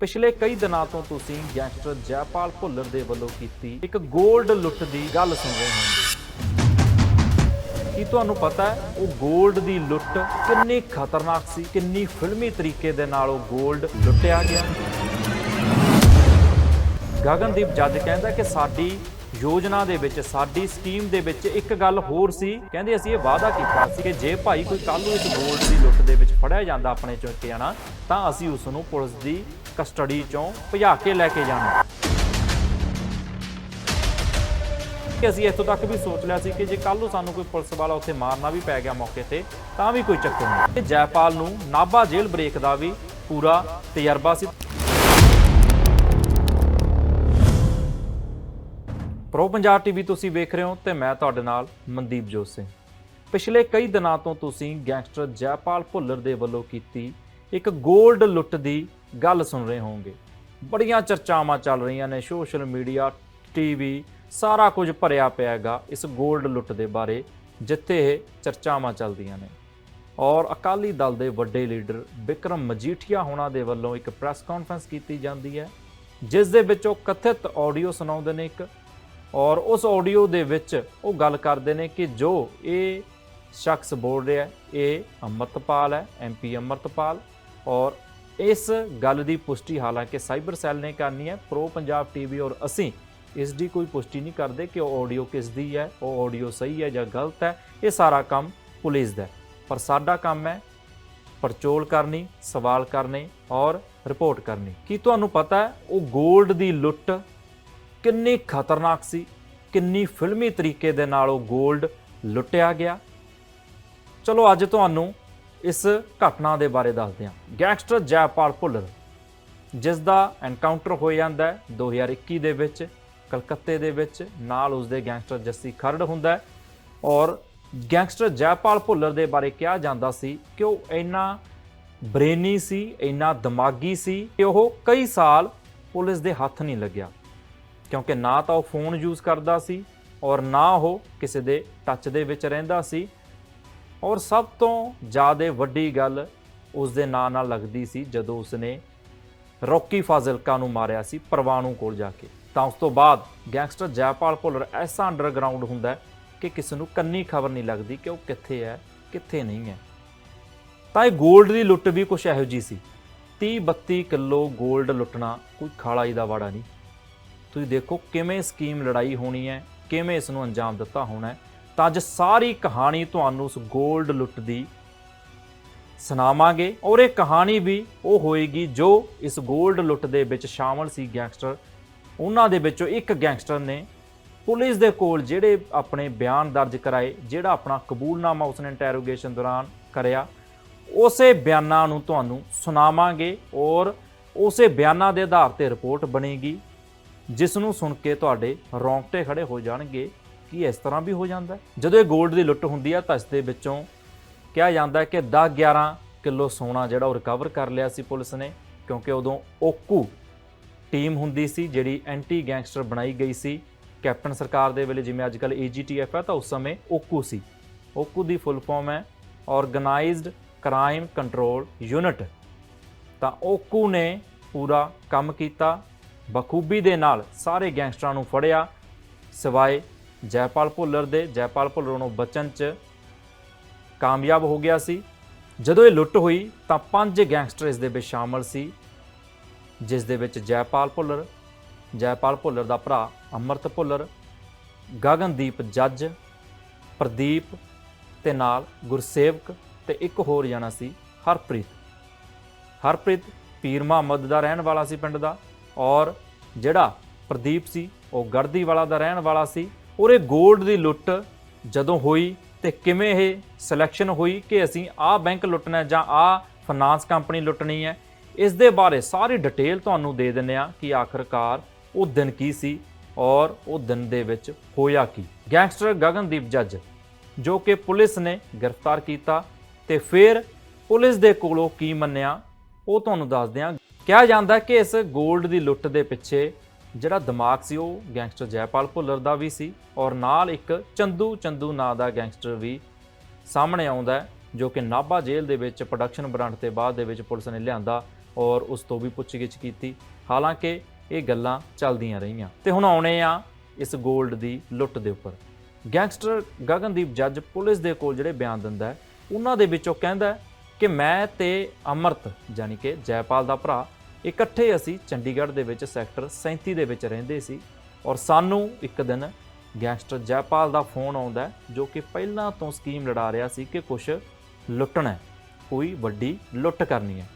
ਪਿਛਲੇ ਕਈ ਦਿਨਾਂ ਤੋਂ ਤੁਸੀਂ ਗੈਂਗਸਟਰ ਜੈਪਾਲ ਭੁੱਲਰ ਦੇ ਵੱਲੋਂ ਕੀਤੀ ਇੱਕ ਗੋਲਡ ਲੁੱਟ ਦੀ ਗੱਲ ਸੁਣ ਰਹੇ ਹੋਵੋਗੇ ਕੀ ਤੁਹਾਨੂੰ ਪਤਾ ਹੈ, ਉਹ ਗੋਲਡ ਦੀ ਲੁੱਟ ਕਿੰਨੀ ਖਤਰਨਾਕ ਸੀ, ਕਿੰਨੀ ਫਿਲਮੀ ਤਰੀਕੇ ਦੇ ਨਾਲ ਉਹ 골ਡ ਲੁੱਟਿਆ ਗਿਆ? ਗਗਨਦੀਪ ਜੱਜ ਕਹਿੰਦਾ ਕਿ ਸਾਡੀ ਯੋਜਨਾ ਦੇ ਵਿੱਚ, ਸਾਡੀ ਸਕੀਮ ਦੇ ਵਿੱਚ ਇੱਕ ਗੱਲ ਹੋਰ ਸੀ। ਕਹਿੰਦੇ ਅਸੀਂ ਇਹ ਵਾਅਦਾ ਕੀਤਾ ਸੀ ਕਿ ਜੇ ਭਾਈ ਕੋਈ ਕੱਲ ਨੂੰ ਇਸ ਗੋਲਡ ਦੀ ਲੁੱਟ ਦੇ ਵਿੱਚ ਫੜਿਆ ਜਾਂਦਾ ਆਪਣੇ ਚੋਂ ਕਿਆਣਾ ਤਾਂ ਅਸੀਂ ਉਸ ਨੂੰ ਪੁਲਿਸ ਦੀ ਕਸਟਡੀ ਚੋਂ ਭਜਾ ਕੇ ਲੈ ਕੇ ਜਾਣਾ। ਕਿ ਅਸੀਂ ਇੱਥੋਂ ਤੱਕ ਵੀ ਸੋਚ ਲਿਆ ਸੀ ਕਿ ਜੇ ਕੱਲ ਨੂੰ ਸਾਨੂੰ ਕੋਈ ਪੁਲਿਸ ਵਾਲਾ ਉੱਥੇ ਮਾਰਨਾ ਵੀ ਪੈ ਗਿਆ ਮੌਕੇ ਤੇ, ਤਾਂ ਵੀ ਕੋਈ ਚੱਕਰ ਨਹੀਂ। ਤੇ ਜੈਪਾਲ ਨੂੰ ਨਾਭਾ ਜੇਲ੍ਹ ਬ੍ਰੇਕ ਦਾ ਵੀ ਪੂਰਾ ਤਜਰਬਾ ਸੀ। ਪ੍ਰੋ ਪੰਜਾਬ ਟੀਵੀ ਤੁਸੀਂ ਵੇਖ ਰਹੇ ਹੋ ਤੇ ਮੈਂ ਤੁਹਾਡੇ ਨਾਲ ਮਨਦੀਪ ਜੋਤ ਸਿੰਘ। ਪਿਛਲੇ ਕਈ ਦਿਨਾਂ ਤੋਂ ਤੁਸੀਂ ਗੈਂਗਸਟਰ ਜੈਪਾਲ ਭੁੱਲਰ ਦੇ ਵੱਲੋਂ ਕੀਤੀ ਇੱਕ 골ਡ ਲੁੱਟ ਦੀ ਗੱਲ ਸੁਣ ਰਹੇ ਹੋਵੋਗੇ। ਬੜੀਆਂ ਚਰਚਾਵਾਂ ਚੱਲ ਰਹੀਆਂ ਨੇ, ਸੋਸ਼ਲ ਮੀਡੀਆ, ਟੀਵੀ, ਸਾਰਾ ਕੁਝ ਭਰਿਆ ਪਿਆ ਹੈਗਾ ਇਸ 골ਡ ਲੁੱਟ ਦੇ ਬਾਰੇ, ਜਿੱਥੇ ਇਹ ਚਰਚਾਵਾਂ ਚੱਲਦੀਆਂ ਨੇ। ਔਰ ਅਕਾਲੀ ਦਲ ਦੇ ਵੱਡੇ ਲੀਡਰ ਵਿਕਰਮ ਮਜੀਠੀਆ ਹੋਣਾ ਦੇ ਵੱਲੋਂ ਇੱਕ ਪ੍ਰੈਸ ਕਾਨਫਰੰਸ ਕੀਤੀ ਜਾਂਦੀ ਹੈ, ਜਿਸ ਦੇ ਵਿੱਚ ਉਹ ਕਥਿਤ ਆਡੀਓ ਸੁਣਾਉਂਦੇ ਨੇ ਇੱਕ। ਔਰ ਉਸ ਆਡੀਓ ਦੇ ਵਿੱਚ ਉਹ ਗੱਲ ਕਰਦੇ ਨੇ ਕਿ ਜੋ ਇਹ ਸ਼ਖਸ ਬੋਲ ਰਿਹਾ, ਇਹ ਅਮਰਤਪਾਲ ਹੈ ਐਮਪੀ ਅਮਰਤਪਾਲ। ਔਰ ਇਸ ਗੱਲ ਦੀ ਪੁਸ਼ਟੀ ਹਾਲਾਂਕਿ ਸਾਈਬਰ ਸੈੱਲ ਨੇ ਕਰਨੀ ਹੈ, ਪ੍ਰੋ ਪੰਜਾਬ ਟੀਵੀ ਔਰ ਅਸੀਂ ਇਸ ਦੀ ਕੋਈ ਪੁਸ਼ਟੀ ਨਹੀਂ ਕਰਦੇ ਕਿ ਉਹ ਆਡੀਓ ਕਿਸ ਦੀ ਹੈ, ਉਹ ਆਡੀਓ ਸਹੀ ਹੈ ਜਾਂ ਗਲਤ ਹੈ, ਇਹ ਸਾਰਾ ਕੰਮ ਪੁਲਿਸ ਦਾ ਪਰ ਸਾਡਾ ਕੰਮ ਹੈ ਪਰਚੋਲ ਕਰਨੀ, ਸਵਾਲ ਕਰਨੇ ਔਰ ਰਿਪੋਰਟ ਕਰਨੀ। ਕੀ ਤੁਹਾਨੂੰ ਪਤਾ ਹੈ, ਉਹ 골ਡ ਦੀ ਲੁੱਟ ਕਿੰਨੀ ਖਤਰਨਾਕ ਸੀ, ਕਿੰਨੀ ਫਿਲਮੀ ਤਰੀਕੇ ਦੇ ਨਾਲ ਉਹ 골ਡ ਲੁੱਟਿਆ ਗਿਆ? ਚਲੋ ਅੱਜ ਤੁਹਾਨੂੰ ਇਸ ਘਟਨਾ ਦੇ ਬਾਰੇ ਦੱਸਦੇ ਹਾਂ। ਗੈਂਗਸਟਰ ਜੈਪਾਲ ਭੁੱਲਰ ਜਿਸ ਦਾ ਐਨਕਾਊਂਟਰ ਹੋ ਜਾਂਦਾ ਹੈ 2021 ਦੇ ਵਿੱਚ, ਕਲਕੱਤੇ ਦੇ ਵਿੱਚ, ਨਾਲ ਉਸਦੇ ਗੈਂਗਸਟਰ ਜੱਸੀ ਖਰੜ ਹੁੰਦਾ ਹੈ। ਔਰ ਗੈਂਗਸਟਰ ਜੈਪਾਲ ਭੁੱਲਰ ਦੇ ਬਾਰੇ ਕਿਹਾ ਜਾਂਦਾ ਸੀ ਕਿ ਉਹ ਇੰਨਾ ਬ੍ਰੇਨੀ ਸੀ, ਇੰਨਾ ਦਿਮਾਗੀ ਸੀ ਕਿ ਉਹ ਕਈ ਸਾਲ ਪੁਲਿਸ ਦੇ ਹੱਥ ਨਹੀਂ ਲੱਗਿਆ। ਕਿਉਂਕਿ ਨਾ ਤਾਂ ਉਹ ਫੋਨ ਯੂਜ਼ ਕਰਦਾ ਸੀ ਔਰ ਨਾ ਉਹ ਕਿਸੇ ਦੇ ਟੱਚ ਦੇ ਵਿੱਚ ਰਹਿੰਦਾ ਸੀ। ਔਰ ਸਭ ਤੋਂ ਜ਼ਿਆਦਾ ਵੱਡੀ ਗੱਲ ਉਸ ਦੇ ਨਾਂ ਨਾਲ ਲੱਗਦੀ ਸੀ ਜਦੋਂ ਉਸਨੇ ਰੌਕੀ ਫਾਜ਼ਿਲਕਾ ਨੂੰ ਮਾਰਿਆ ਸੀ ਪਰਵਾਣੂ ਕੋਲ ਜਾ ਕੇ। ਤਾਂ ਉਸ ਤੋਂ ਬਾਅਦ ਗੈਂਗਸਟਰ ਜੈਪਾਲ ਭੁੱਲਰ ਐਸਾ ਅੰਡਰਗਰਾਉਂਡ ਹੁੰਦਾ ਕਿ ਕਿਸੇ ਨੂੰ ਕੰਨੀ ਖਬਰ ਨਹੀਂ ਲੱਗਦੀ ਕਿ ਉਹ ਕਿੱਥੇ ਹੈ, ਕਿੱਥੇ ਨਹੀਂ ਹੈ। ਤਾਂ ਇਹ 골ਡ ਦੀ ਲੁੱਟ ਵੀ ਕੁਛ ਇਹੋ ਜੀ ਸੀ। 30 32 ਕਿਲੋ 골ਡ ਲੁੱਟਣਾ ਕੋਈ ਖਾਲਾਈ ਦਾ ਵਾੜਾ ਨਹੀਂ। ਤੁਸੀਂ ਦੇਖੋ ਕਿਵੇਂ ਸਕੀਮ ਲੜਾਈ ਹੋਣੀ ਹੈ, ਕਿਵੇਂ ਇਸ ਨੂੰ ਅੰਜਾਮ ਦਿੱਤਾ ਹੋਣਾ ਹੈ। ਤਾਂ ਅੱਜ ਸਾਰੀ ਕਹਾਣੀ ਤੁਹਾਨੂੰ ਉਸ 골ਡ ਲੁੱਟ ਦੀ ਸੁਣਾਵਾਂਗੇ ਔਰ ਇਹ ਕਹਾਣੀ ਵੀ ਉਹ ਹੋਏਗੀ ਜੋ ਇਸ 골ਡ ਲੁੱਟ ਦੇ ਵਿੱਚ ਸ਼ਾਮਲ ਸੀ ਗੈਂਗਸਟਰ। ਉਹਨਾਂ ਦੇ ਵਿੱਚੋਂ ਇੱਕ ਗੈਂਗਸਟਰ ਨੇ ਪੁਲਿਸ ਦੇ ਕੋਲ ਜਿਹੜੇ ਆਪਣੇ ਬਿਆਨ ਦਰਜ ਕਰਾਏ, ਜਿਹੜਾ ਆਪਣਾ ਕਬੂਲਨਾਮਾ ਉਸਨੇ ਇੰਟਰੋਗੇਸ਼ਨ ਦੌਰਾਨ ਕਰਿਆ, ਉਸੇ ਬਿਆਨਾਂ ਨੂੰ ਤੁਹਾਨੂੰ ਸੁਣਾਵਾਂਗੇ ਔਰ ਉਸੇ ਬਿਆਨਾਂ ਦੇ ਆਧਾਰ ਤੇ ਰਿਪੋਰਟ ਬਣੇਗੀ, ਜਿਸ ਨੂੰ ਸੁਣ ਕੇ ਤੁਹਾਡੇ ਰੌਂਗਟੇ ਖੜੇ ਹੋ ਜਾਣਗੇ। ਕੀ ਇਸ ਤਰ੍ਹਾਂ ਵੀ ਹੋ ਜਾਂਦਾ ਜਦੋਂ ਇਹ 골ਡ ਦੀ ਲੁੱਟ ਹੁੰਦੀ ਹੈ ਤਾਂ ਇਸ ਦੇ ਵਿੱਚੋਂ ਕਿਹਾ ਜਾਂਦਾ ਕਿ 10 11 ਕਿਲੋ ਸੋਨਾ ਜਿਹੜਾ ਉਹ ਰਿਕਵਰ ਕਰ ਲਿਆ ਸੀ ਪੁਲਿਸ ਨੇ, ਕਿਉਂਕਿ ਉਦੋਂ ਓਕੂ ਟੀਮ ਹੁੰਦੀ ਸੀ ਜਿਹੜੀ ਐਂਟੀ ਗੈਂਗਸਟਰ ਬਣਾਈ ਗਈ ਸੀ। ਕੈਪਟਨ ਸਰਕਾਰ ਦੇ ਵੇਲੇ ਜਿਵੇਂ ਅੱਜਕੱਲ ਏਜੀਟੀਐਫ ਹੈ ਤਾਂ ਉਸ ਸਮੇਂ ਓਕੂ ਸੀ। ਓਕੂ ਦੀ ਫੁੱਲ ਫਾਰਮ ਹੈ ਆਰਗੇਨਾਈਜ਼ਡ ਕ੍ਰਾਈਮ ਕੰਟਰੋਲ ਯੂਨਿਟ ਤਾਂ ਓਕੂ ਨੇ ਪੂਰਾ ਕੰਮ ਕੀਤਾ, ਬਖੂਬੀ ਦੇ ਨਾਲ ਸਾਰੇ ਗੈਂਗਸਟਰਾਂ ਨੂੰ ਫੜਿਆ, ਸਿਵਾਏ ਜੈਪਾਲ ਭੁੱਲਰ ਦੇ ਜੈਪਾਲ ਭੁੱਲਰ ਨੂੰ ਬਚਨ ਚ ਕਾਮਯਾਬ ਹੋ ਗਿਆ ਸੀ। ਜਦੋਂ ਇਹ ਲੁੱਟ ਹੋਈ ਤਾਂ ਪੰਜ ਗੈਂਗਸਟਰ ਇਸ ਦੇ ਵਿੱਚ ਸ਼ਾਮਲ ਸੀ, ਜਿਸ ਦੇ ਵਿੱਚ ਜੈਪਾਲ ਭੁੱਲਰ ਜੈਪਾਲ ਭੁੱਲਰ ਦਾ ਭਰਾ ਅਮਰਤ ਭੁੱਲਰ, ਗਗਨਦੀਪ ਜੱਜ, ਪ੍ਰਦੀਪ ਤੇ ਨਾਲ ਗੁਰਸੇਵਕ ਤੇ ਇੱਕ ਹੋਰ ਜਾਣਾ ਸੀ, ਹਰਪ੍ਰੀਤ। ਹਰਪ੍ਰੀਤ ਪੀਰ ਮੁਹੰਮਦ ਦਾ ਰਹਿਣ ਵਾਲਾ ਸੀ ਪਿੰਡ ਦਾ ਔਰ ਜਿਹੜਾ ਪ੍ਰਦੀਪ ਸੀ, ਉਹ ਗੜਦੀ ਵਾਲਾ ਦਾ ਰਹਿਣ ਵਾਲਾ ਸੀ। ਔਰ ਇਹ 골ਡ ਦੀ ਲੁੱਟ ਜਦੋਂ ਹੋਈ ਤੇ ਕਿਵੇਂ ਇਹ ਸਿਲੈਕਸ਼ਨ ਹੋਈ ਕਿ ਅਸੀਂ ਆਹ ਬੈਂਕ ਲੁੱਟਣਾ ਜਾਂ ਆਹ ਫਾਈਨਾਂਸ ਕੰਪਨੀ ਲੁੱਟਣੀ ਹੈ, ਇਸ ਦੇ ਬਾਰੇ ਸਾਰੀ ਡਿਟੇਲ ਤੁਹਾਨੂੰ ਦੇ ਦਿੰਨੇ ਆ ਕਿ ਆਖਰਕਾਰ ਉਹ ਦਿਨ ਕੀ ਸੀ ਔਰ ਉਹ ਦਿਨ ਦੇ ਵਿੱਚ ਹੋਇਆ ਕੀ। ਗੈਂਗਸਟਰ ਗਗਨਦੀਪ ਜੱਜ, ਜੋ ਕਿ ਪੁਲਿਸ ਨੇ ਗ੍ਰਿਫਤਾਰ ਕੀਤਾ ਤੇ ਫਿਰ ਪੁਲਿਸ ਦੇ ਕੋਲੋਂ ਕੀ ਮੰਨਿਆ, ਉਹ ਤੁਹਾਨੂੰ ਦੱਸਦੇ ਹਾਂ। ਕਿਹਾ ਜਾਂਦਾ ਕਿ ਇਸ 골ਡ ਦੀ ਲੁੱਟ ਦੇ ਪਿੱਛੇ ਜਿਹੜਾ ਦਿਮਾਗ ਸੀ ਉਹ ਗੈਂਗਸਟਰ ਜੈਪਾਲ ਭੁੱਲਰ ਦਾ ਵੀ ਸੀ ਔਰ ਨਾਲ ਇੱਕ ਚੰਦੂ ਚੰਦੂ ਨਾਂ ਦਾ ਗੈਂਗਸਟਰ ਵੀ ਸਾਹਮਣੇ ਆਉਂਦਾ ਜੋ ਕਿ ਨਾਭਾ ਜੇਲ੍ਹ ਦੇ ਵਿੱਚ ਪ੍ਰੋਡਕਸ਼ਨ ਬ੍ਰਾਂਡ ਤੇ ਬਾਅਦ ਦੇ ਵਿੱਚ ਪੁਲਿਸ ਨੇ ਲਿਆਂਦਾ ਔਰ ਉਸ ਤੋਂ ਵੀ ਪੁੱਛਗਿੱਛ ਕੀਤੀ। ਹਾਲਾਂਕਿ ਇਹ ਗੱਲਾਂ ਚੱਲਦੀਆਂ ਰਹੀਆਂ। ਤੇ ਹੁਣ ਆਉਣੇ ਆ ਇਸ 골ਡ ਦੀ ਲੁੱਟ ਦੇ ਉੱਪਰ। ਗੈਂਗਸਟਰ ਗਗਨਦੀਪ ਜੱਜ ਪੁਲਿਸ ਦੇ ਕੋਲ ਜਿਹੜੇ ਬਿਆਨ ਦਿੰਦਾ ਉਹਨਾਂ ਦੇ ਵਿੱਚੋਂ ਕਹਿੰਦਾ ਕਿ ਮੈਂ ਤੇ ਅਮਰਤ ਯਾਨੀ ਕਿ ਜੈਪਾਲ ਦਾ ਭਰਾ ਇਕੱਠੇ ਅਸੀਂ ਚੰਡੀਗੜ੍ਹ ਦੇ ਵਿੱਚ ਸੈਕਟਰ 37 ਦੇ ਵਿੱਚ ਰਹਿੰਦੇ ਸੀ ਔਰ ਸਾਨੂੰ ਇੱਕ ਦਿਨ ਗੈਂਗਸਟਰ ਜੈਪਾਲ ਦਾ ਫੋਨ ਆਉਂਦਾ ਜੋ ਕਿ ਪਹਿਲਾਂ ਤੋਂ ਸਕੀਮ ਲੜਾ ਰਿਹਾ ਸੀ ਕਿ ਕੁਝ ਲੁੱਟਣਾ ਕੋਈ ਵੱਡੀ ਲੁੱਟ ਕਰਨੀ ਹੈ।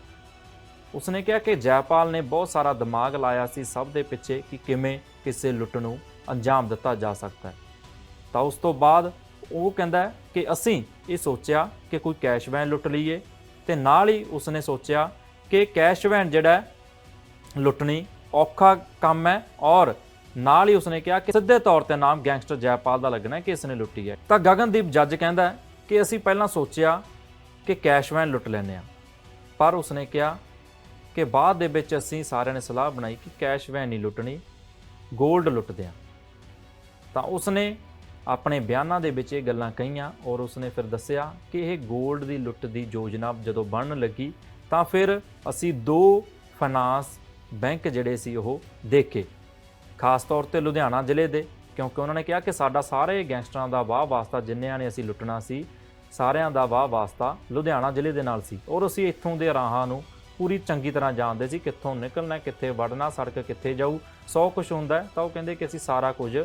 ਉਸਨੇ ਕਿਹਾ ਕਿ ਜੈਪਾਲ ਨੇ ਬਹੁਤ ਸਾਰਾ ਦਿਮਾਗ ਲਾਇਆ ਸੀ ਸਭ ਦੇ ਪਿੱਛੇ ਕਿ ਕਿਵੇਂ ਕਿਸੇ ਲੁੱਟ ਨੂੰ ਅੰਜਾਮ ਦਿੱਤਾ ਜਾ ਸਕਦਾ ਹੈ। ਤਾਂ ਉਸ ਤੋਂ ਬਾਅਦ ਉਹ ਕਹਿੰਦਾ ਕਿ ਅਸੀਂ ਇਹ ਸੋਚਿਆ ਕਿ ਕੋਈ ਕੈਸ਼ ਵੈਨ ਲੁੱਟ ਲਈਏ ਤੇ ਨਾਲ ਹੀ ਉਸਨੇ ਸੋਚਿਆ ਕਿ ਕੈਸ਼ ਵੈਨ ਜਿਹੜਾ ਲੁੱਟਣੀ ਔਖਾ ਕੰਮ ਹੈ ਔਰ ਨਾਲ ਹੀ ਉਸਨੇ ਕਿਹਾ ਕਿ ਸਿੱਧੇ ਤੌਰ ਤੇ ਨਾਮ ਗੈਂਗਸਟਰ ਜੈਪਾਲ ਦਾ ਲੱਗਣਾ ਹੈ ਕਿ ਇਸਨੇ ਲੁੱਟੀ ਹੈ। ਤਾਂ ਗਗਨਦੀਪ ਜੱਜ ਕਹਿੰਦਾ ਹੈ ਕਿ ਅਸੀਂ ਪਹਿਲਾਂ ਸੋਚਿਆ ਕਿ ਕੈਸ਼ ਵੈਨ ਲੁੱਟ ਲੈਂਦੇ ਆ ਪਰ ਉਸਨੇ ਕਿਹਾ ਕਿ ਬਾਅਦ ਦੇ ਵਿੱਚ ਅਸੀਂ ਸਾਰਿਆਂ ਨੇ ਸਲਾਹ ਬਣਾਈ ਕਿ ਕੈਸ਼ ਵੈਨ ਨਹੀਂ ਲੁੱਟਣੀ 골ਡ ਲੁੱਟਦੇ ਆ ਤਾਂ ਉਸਨੇ ਆਪਣੇ ਬਿਆਨਾਂ ਦੇ ਵਿੱਚ ਇਹ ਗੱਲਾਂ ਕਹੀਆਂ ਔਰ ਉਸਨੇ ਫਿਰ ਦੱਸਿਆ ਕਿ ਇਹ 골ਡ ਦੀ ਲੁੱਟ ਦੀ ਯੋਜਨਾ ਜਦੋਂ ਬਣਨ ਲੱਗੀ ਤਾਂ ਫਿਰ ਅਸੀਂ ਦੋ ਫਾਈਨਾਂਸ ਬੈਂਕ ਜਿਹੜੇ ਸੀ ਉਹ ਦੇਖੇ। ਖਾਸ ਤੌਰ ਤੇ ਲੁਧਿਆਣਾ ਜ਼ਿਲ੍ਹੇ ਦੇ, ਕਿਉਂਕਿ ਉਹਨਾਂ ਨੇ ਕਿਹਾ ਕਿ ਸਾਡਾ ਸਾਰੇ ਗੈਂਗਸਟਰਾਂ ਦਾ ਵਾਹ ਵਾਸਤਾ ਜਿੰਨਿਆਂ ਨੇ ਅਸੀਂ ਲੁੱਟਣਾ ਸੀ, ਸਾਰਿਆਂ ਦਾ ਵਾਹ ਵਾਸਤਾ ਲੁਧਿਆਣਾ ਜ਼ਿਲ੍ਹੇ ਦੇ ਨਾਲ ਸੀ। ਔਰ ਅਸੀਂ ਇੱਥੋਂ ਦੇ ਰਾਹਾਂ ਨੂੰ ਪੂਰੀ ਚੰਗੀ ਤਰ੍ਹਾਂ ਜਾਣਦੇ ਸੀ, ਕਿੱਥੋਂ ਨਿਕਲਣਾ, ਕਿੱਥੇ ਵੜਨਾ, ਸੜਕ ਕਿੱਥੇ ਜਾਊ, ਸੌ ਕੁਝ ਹੁੰਦਾ ਤਾਂ ਉਹ ਕਹਿੰਦੇ ਕਿ ਅਸੀਂ ਸਾਰਾ ਕੁਝ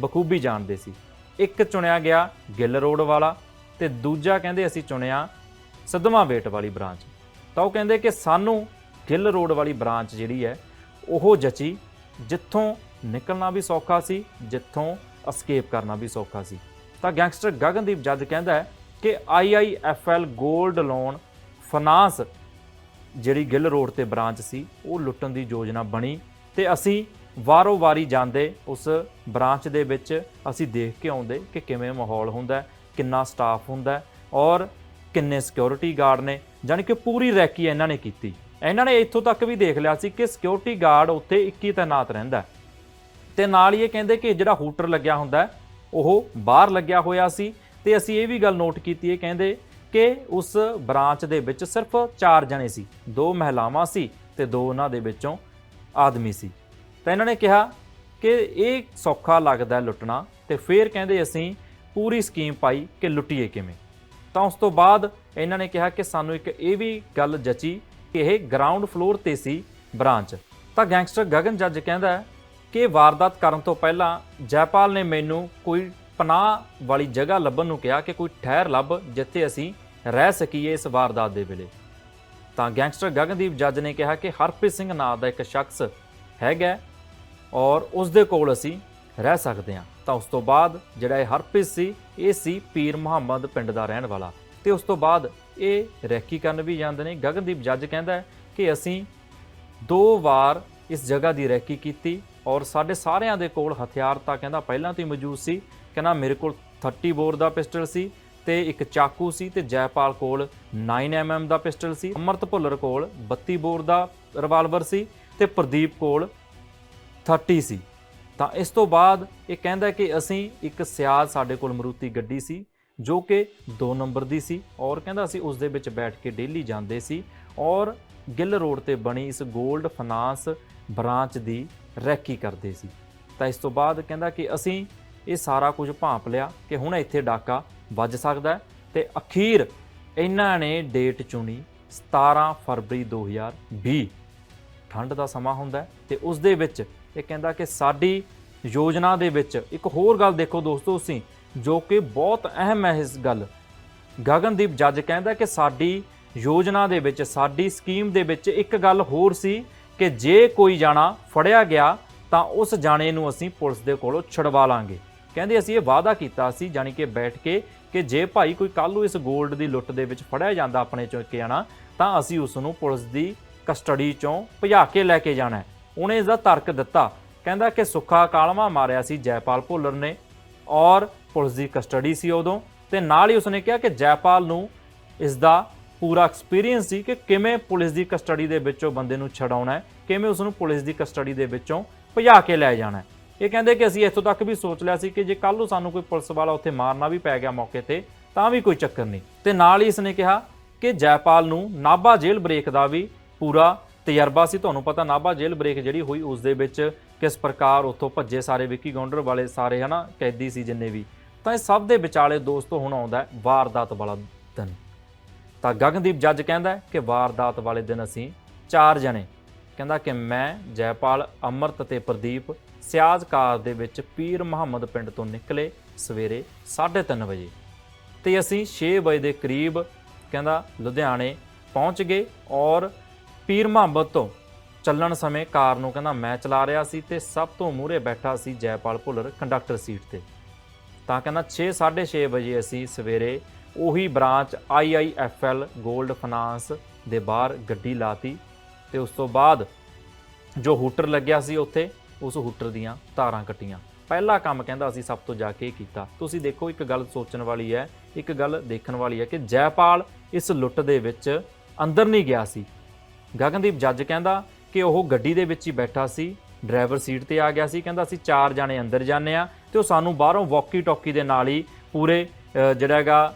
ਬਖੂਬੀ ਜਾਣਦੇ ਸੀ। ਇੱਕ ਚੁਣਿਆ ਗਿਆ ਗਿੱਲ ਰੋਡ ਵਾਲਾ ਤੇ ਦੂਜਾ ਕਹਿੰਦੇ ਅਸੀਂ ਚੁਣਿਆ ਸਦਮਾ ਵੇਟ ਵਾਲੀ ਬ੍ਰਾਂਚ। ਤਾਂ ਉਹ ਕਹਿੰਦੇ ਕਿ ਸਾਨੂੰ ਗਿੱਲ ਰੋਡ ਵਾਲੀ ਬ੍ਰਾਂਚ ਜਿਹੜੀ ਹੈ, ਉਹ ਜਚੀ, ਜਿੱਥੋਂ ਨਿਕਲਣਾ ਵੀ ਸੌਖਾ ਸੀ, ਜਿੱਥੋਂ ਅਸਕੇਪ ਕਰਨਾ ਵੀ ਸੌਖਾ ਸੀ। ਤਾਂ ਗੈਂਗਸਟਰ ਗਗਨਦੀਪ ਜੱਜ ਕਹਿੰਦਾ ਹੈ ਕਿ ਆਈਆਈਐਫਐਲ 골ਡ ਲੋਨ ਫਾਈਨਾਂਸ ਜਿਹੜੀ ਗਿੱਲ ਰੋਡ ਤੇ ਬ੍ਰਾਂਚ ਸੀ, ਉਹ ਲੁੱਟਣ ਦੀ ਯੋਜਨਾ ਬਣੀ ਤੇ ਅਸੀਂ ਵਾਰੋ ਵਾਰੀ ਜਾਂਦੇ ਉਸ ਬ੍ਰਾਂਚ ਦੇ ਵਿੱਚ, ਅਸੀਂ ਦੇਖ ਕੇ ਆਉਂਦੇ ਕਿ ਕਿਵੇਂ ਮਾਹੌਲ ਹੁੰਦਾ, ਕਿੰਨਾ ਸਟਾਫ ਹੁੰਦਾ ਔਰ ਕਿੰਨੇ ਸਿਕਿਉਰਿਟੀ ਗਾਰਡ ਨੇ ਜਾਣੀ ਕਿ ਪੂਰੀ ਰੈਕੀ ਇਹਨਾਂ ਨੇ ਕੀਤੀ। ਇਹਨਾਂ ਨੇ ਇੱਥੋਂ ਤੱਕ ਵੀ ਦੇਖ ਲਿਆ ਸੀ ਕਿ ਸਿਕਿਉਰਿਟੀ ਗਾਰਡ ਉੱਥੇ 21 ਤੈਨਾਤ ਰਹਿੰਦਾ ਹੈ। ਤੇ ਨਾਲ ਹੀ ਇਹ ਕਹਿੰਦੇ ਕਿ ਜਿਹੜਾ ਹੂਟਰ ਲੱਗਿਆ ਹੁੰਦਾ ਉਹ ਬਾਹਰ ਲੱਗਿਆ ਹੋਇਆ ਸੀ। ਤੇ ਅਸੀਂ ਇਹ ਵੀ ਗੱਲ ਨੋਟ ਕੀਤੀ ਹੈ, ਕਹਿੰਦੇ ਕਿ ਉਸ ਬ੍ਰਾਂਚ ਦੇ ਵਿੱਚ ਸਿਰਫ 4 ਜਣੇ ਸੀ। ਦੋ ਮਹਿਲਾਵਾਂ ਸੀ ਤੇ ਦੋ ਉਹਨਾਂ ਦੇ ਵਿੱਚੋਂ ਆਦਮੀ ਸੀ। ਤਾਂ ਇਹਨਾਂ ਨੇ ਕਿਹਾ ਕਿ ਇਹ ਸੌਖਾ ਲੱਗਦਾ ਲੁੱਟਣਾ ਤੇ ਫਿਰ ਕਹਿੰਦੇ ਅਸੀਂ ਪੂਰੀ ਸਕੀਮ ਪਾਈ ਕਿ ਲੁੱਟੀਏ ਕਿਵੇਂ। ਤਾਂ ਉਸ ਤੋਂ ਬਾਅਦ ਇਹਨਾਂ ਨੇ ਕਿਹਾ ਕਿ ਸਾਨੂੰ ਇੱਕ ਇਹ ਵੀ ਗੱਲ ਜਚੀ ਕਿ ਇਹ ਗਰਾਊਂਡ ਫਲੋਰ ਤੇ ਸੀ ਬ੍ਰਾਂਚ। ਤਾਂ ਗੈਂਗਸਟਰ ਗਗਨ ਜੱਜ ਕਹਿੰਦਾ ਕਿ ਵਾਰਦਾਤ ਕਰਨ ਤੋਂ ਪਹਿਲਾਂ ਜੈਪਾਲ ਨੇ ਮੈਨੂੰ ਕੋਈ ਪਨਾਹ ਵਾਲੀ ਜਗ੍ਹਾ ਲੱਭਣ ਨੂੰ ਕਿਹਾ ਕਿ ਕੋਈ ਠਹਿਰ ਲੱਭ ਜਿੱਥੇ ਅਸੀਂ ਰਹਿ ਸਕੀਏ ਇਸ ਵਾਰਦਾਤ ਦੇ ਵੇਲੇ। ਤਾਂ ਗੈਂਗਸਟਰ ਗਗਨਦੀਪ ਜੱਜ ਨੇ ਕਿਹਾ ਕਿ ਹਰਪ੍ਰੀਤ ਸਿੰਘ ਨਾਂ ਦਾ ਇੱਕ ਸ਼ਖਸ ਹੈਗਾ ਔਰ ਉਸ ਦੇ ਕੋਲ ਅਸੀਂ ਰਹਿ ਸਕਦੇ ਹਾਂ। ਤਾਂ ਉਸ ਤੋਂ ਬਾਅਦ ਜਿਹੜਾ ਇਹ ਹਰਪ੍ਰੀਤ ਸੀ, ਇਹ ਸੀ ਪੀਰ ਮੁਹੰਮਦ ਪਿੰਡ ਦਾ ਰਹਿਣ ਵਾਲਾ। ਤੇ ਉਸ ਤੋਂ ਬਾਅਦ ਇਹ ਰੈਕੀ ਕਰਨ ਵੀ ਜਾਂਦੇ ਨੇ। ਗਗਨਦੀਪ ਜੱਜ ਕਹਿੰਦਾ ਕਿ ਅਸੀਂ ਦੋ ਵਾਰ ਇਸ ਜਗ੍ਹਾ ਦੀ ਰੈਕੀ ਕੀਤੀ ਔਰ ਸਾਡੇ ਸਾਰਿਆਂ ਦੇ ਕੋਲ ਹਥਿਆਰ ਤਾਂ ਕਹਿੰਦਾ ਪਹਿਲਾਂ ਤੋਂ ਹੀ ਮੌਜੂਦ ਸੀ। ਕਹਿੰਦਾ ਮੇਰੇ ਕੋਲ 30 ਬੋਰ ਦਾ ਪਿਸਟਲ ਸੀ ਤੇ ਇੱਕ ਚਾਕੂ ਸੀ ਤੇ ਜੈਪਾਲ ਕੋਲ 9mm ਦਾ ਪਿਸਟਲ ਸੀ। ਅਮਰਤ ਭੁੱਲਰ ਕੋਲ 32 ਬੋਰ ਦਾ ਰਿਵਾਲਵਰ ਸੀ ਤੇ ਪ੍ਰਦੀਪ ਕੋਲ 30 ਸੀ। ਤਾਂ ਇਸ ਤੋਂ ਬਾਅਦ ਇਹ ਕਹਿੰਦਾ ਕਿ ਅਸੀਂ ਇੱਕ ਸਿਆਲ ਸਾਡੇ ਕੋਲ ਮਰੂਤੀ ਗੱਡੀ ਸੀ, ਜੋ ਕਿ 2 ਨੰਬਰ ਦੀ ਸੀ ਔਰ ਕਹਿੰਦਾ ਅਸੀਂ ਉਸ ਦੇ ਵਿੱਚ ਬੈਠ ਕੇ ਡੇਲੀ ਜਾਂਦੇ ਸੀ ਔਰ ਗਿੱਲ ਰੋਡ ਤੇ ਬਣੀ ਇਸ 골ਡ ਫਾਈਨਾਂਸ ਬ੍ਰਾਂਚ ਦੀ ਰੈਕੀ ਕਰਦੇ ਸੀ। ਤਾਂ ਇਸ ਤੋਂ ਬਾਅਦ ਕਹਿੰਦਾ ਕਿ ਅਸੀਂ ਇਹ ਸਾਰਾ ਕੁਝ ਭਾਂਪ ਲਿਆ ਕਿ ਹੁਣ ਇੱਥੇ ਡਾਕਾ ਵੱਜ ਸਕਦਾ ਹੈ ਤੇ ਅਖੀਰ ਇਹਨਾਂ ਨੇ ਡੇਟ ਚੁਣੀ 17 ਫਰਵਰੀ 2020 ਠੰਡ ਦਾ ਸਮਾਂ ਹੁੰਦਾ ਹੈ ਤੇ ਉਸ ਦੇ ਵਿੱਚ ਇਹ ਕਹਿੰਦਾ ਕਿ ਸਾਡੀ ਯੋਜਨਾ ਦੇ ਵਿੱਚ ਇੱਕ ਹੋਰ ਗੱਲ ਦੇਖੋ ਦੋਸਤੋ ਤੁਸੀਂ, ਜੋ ਕਿ ਬਹੁਤ ਅਹਿਮ ਹੈ ਇਸ ਗੱਲ। ਗਗਨਦੀਪ ਜੱਜ ਕਹਿੰਦਾ ਕਿ ਸਾਡੀ ਯੋਜਨਾ ਦੇ ਵਿੱਚ, ਸਾਡੀ ਸਕੀਮ ਦੇ ਵਿੱਚ ਇੱਕ ਗੱਲ ਹੋਰ ਸੀ ਕਿ ਜੇ ਕੋਈ ਜਾਣਾ ਫੜਿਆ ਗਿਆ, ਤਾਂ ਉਸ ਜਾਣੇ ਨੂੰ ਅਸੀਂ ਪੁਲਿਸ ਦੇ ਕੋਲੋਂ ਛਡਵਾ ਲਾਂਗੇ। ਕਹਿੰਦੇ ਅਸੀਂ ਇਹ ਵਾਅਦਾ ਕੀਤਾ ਸੀ, ਜਾਣੀ ਕਿ ਬੈਠ ਕੇ ਕਿ ਜੇ ਭਾਈ ਕੋਈ ਕੱਲ ਨੂੰ ਇਸ 골ਡ ਦੀ ਲੁੱਟ ਦੇ ਵਿੱਚ ਫੜਿਆ ਜਾਂਦਾ ਆਪਣੇ ਚੋਂ ਇੱਕ ਜਾਣਾ, ਤਾਂ ਅਸੀਂ ਉਸ ਨੂੰ ਪੁਲਿਸ ਦੀ ਕਸਟਡੀ ਚੋਂ ਭਜਾ ਕੇ ਲੈ ਕੇ ਜਾਣਾ ਉਹਨੇ ਇਸ ਦਾ ਤਰਕ ਦਿੱਤਾ। ਕਹਿੰਦਾ ਕਿ ਸੁੱਖਾ ਕਾਲਮਾ ਮਾਰਿਆ ਸੀ ਜੈਪਾਲ ਭੁੱਲਰ ਨੇ ਔਰ ਪੁਲਿਸ ਦੀ ਕਸਟਡੀ ਸੀ ਉਦੋਂ ਤੇ ਨਾਲ ਹੀ ਉਸਨੇ ਕਿਹਾ ਕਿ ਜੈਪਾਲ ਨੂੰ ਇਸ ਦਾ ਪੂਰਾ ਐਕਸਪੀਰੀਅੰਸ ਸੀ ਕਿ ਕਿਵੇਂ ਪੁਲਿਸ ਦੀ ਕਸਟਡੀ ਦੇ ਵਿੱਚੋਂ ਬੰਦੇ ਨੂੰ ਛਡਾਉਣਾ ਹੈ, ਕਿਵੇਂ ਉਸ ਨੂੰ ਪੁਲਿਸ ਦੀ ਕਸਟਡੀ ਦੇ ਵਿੱਚੋਂ ਭਜਾ ਕੇ ਲੈ ਜਾਣਾ ਹੈ। ਇਹ ਕਹਿੰਦੇ ਕਿ ਅਸੀਂ ਇੱਥੋਂ ਤੱਕ ਵੀ ਸੋਚ ਲਿਆ ਸੀ ਕਿ ਜੇ ਕੱਲ ਨੂੰ ਸਾਨੂੰ ਕੋਈ ਪੁਲਿਸ ਵਾਲਾ ਉੱਥੇ ਮਾਰਨਾ ਵੀ ਪੈ ਗਿਆ ਮੌਕੇ ਤੇ, ਤਾਂ ਵੀ ਕੋਈ ਚੱਕਰ ਨਹੀਂ। ਤੇ ਨਾਲ ਹੀ ਇਸਨੇ ਕਿਹਾ ਕਿ ਜੈਪਾਲ ਨੂੰ ਨਾਭਾ ਜੇਲ੍ਹ ਬ੍ਰੇਕ ਦਾ ਵੀ ਪੂਰਾ ਤਜਰਬਾ ਸੀ, ਤੁਹਾਨੂੰ ਪਤਾ ਨਾਭਾ ਜੇਲ੍ਹ ਬ੍ਰੇਕ ਜਿਹੜੀ ਹੋਈ, ਉਸ ਦੇ ਵਿੱਚ ਕਿਸ ਪ੍ਰਕਾਰ ਉੱਥੋਂ ਭੱਜੇ ਸਾਰੇ ਵਿੱਕੀ ਗੌਂਡਰ ਵਾਲੇ ਸਾਰੇ, ਹਨਾ, ਕੈਦੀ ਸੀ ਜਿੰਨੇ ਵੀ। ਤਾਂ ਇਹ ਸਭ ਦੇ ਵਿਚਾਲੇ ਦੋਸਤੋ ਹੁਣ ਆਉਂਦਾ ਵਾਰਦਾਤ ਵਾਲਾ ਦਿਨ। ਤਾਂ ਗਗਨਦੀਪ ਜੱਜ ਕਹਿੰਦਾ ਕਿ ਵਾਰਦਾਤ ਵਾਲੇ ਦਿਨ ਅਸੀਂ ਚਾਰ ਜਣੇ, ਕਹਿੰਦਾ ਕਿ ਮੈਂ, ਜੈਪਾਲ, ਅਮਰਤ ਤੇ ਪ੍ਰਦੀਪ ਸਿਆਜ਼ ਕਾਰ ਦੇ ਵਿੱਚ ਪੀਰ ਮੁਹੰਮਦ ਪਿੰਡ ਤੋਂ ਨਿਕਲੇ ਸਵੇਰੇ 3:30 ਵਜੇ। ਤੇ ਅਸੀਂ 6 ਵਜੇ ਦੇ ਕਰੀਬ, ਕਹਿੰਦਾ, ਲੁਧਿਆਣੇ ਪਹੁੰਚ ਗਏ ਔਰ ਪੀਰ ਮੁਹੰਮਦ ਤੋਂ ਚੱਲਣ ਸਮੇਂ ਕਾਰ ਨੂੰ ਕਹਿੰਦਾ, ਮੈਂ ਚਲਾ ਰਿਹਾ ਸੀ ਤੇ ਸਭ ਤੋਂ ਮੂਹਰੇ ਬੈਠਾ ਸੀ ਜੈਪਾਲ ਭੁੱਲਰ ਕੰਡਕਟਰ ਸੀਟ ਤੇ। ਤਾਂ ਕਹਿੰਦਾ 6 6:30 ਵਜੇ ਅਸੀਂ ਸਵੇਰੇ ਉਹੀ ਬ੍ਰਾਂਚ IIFL 골ਡ ਫਾਈਨਾਂਸ ਦੇ ਬਾਹਰ ਗੱਡੀ ਲਾਤੀ ਤੇ ਉਸ ਤੋਂ ਬਾਅਦ ਜੋ ਹੂਟਰ ਲੱਗਿਆ ਸੀ ਉੱਥੇ, ਉਸ ਹੂਟਰ ਦੀਆਂ ਤਾਰਾਂ ਕੱਟੀਆਂ। ਪਹਿਲਾ ਕੰਮ ਕਹਿੰਦਾ ਅਸੀਂ ਸਭ ਤੋਂ ਜਾ ਕੇ ਕੀਤਾ। ਤੁਸੀਂ ਦੇਖੋ, ਇੱਕ ਗੱਲ ਸੋਚਣ ਵਾਲੀ ਹੈ, ਇੱਕ ਗੱਲ ਦੇਖਣ ਵਾਲੀ ਹੈ ਕਿ ਜੈਪਾਲ ਇਸ ਲੁੱਟ ਦੇ ਵਿੱਚ ਅੰਦਰ ਨਹੀਂ ਗਿਆ ਸੀ। ਗਗਨਦੀਪ ਜੱਜ ਕਹਿੰਦਾ ਕਿ ਉਹ ਗੱਡੀ ਦੇ ਵਿੱਚ ਹੀ ਬੈਠਾ ਸੀ, ਡਰਾਈਵਰ ਸੀਟ ਤੇ ਆ ਗਿਆ ਸੀ, ਕਹਿੰਦਾ ਅਸੀਂ ਚਾਰ ਜਾਣੇ ਅੰਦਰ ਜਾਂਦੇ ਆ ਤੇ ਉਹ ਸਾਨੂੰ ਬਾਹਰੋਂ ਵਾਕੀ ਟਾਕੀ ਦੇ ਨਾਲ ਹੀ ਪੂਰੇ ਜਿਹੜਾ ਹੈਗਾ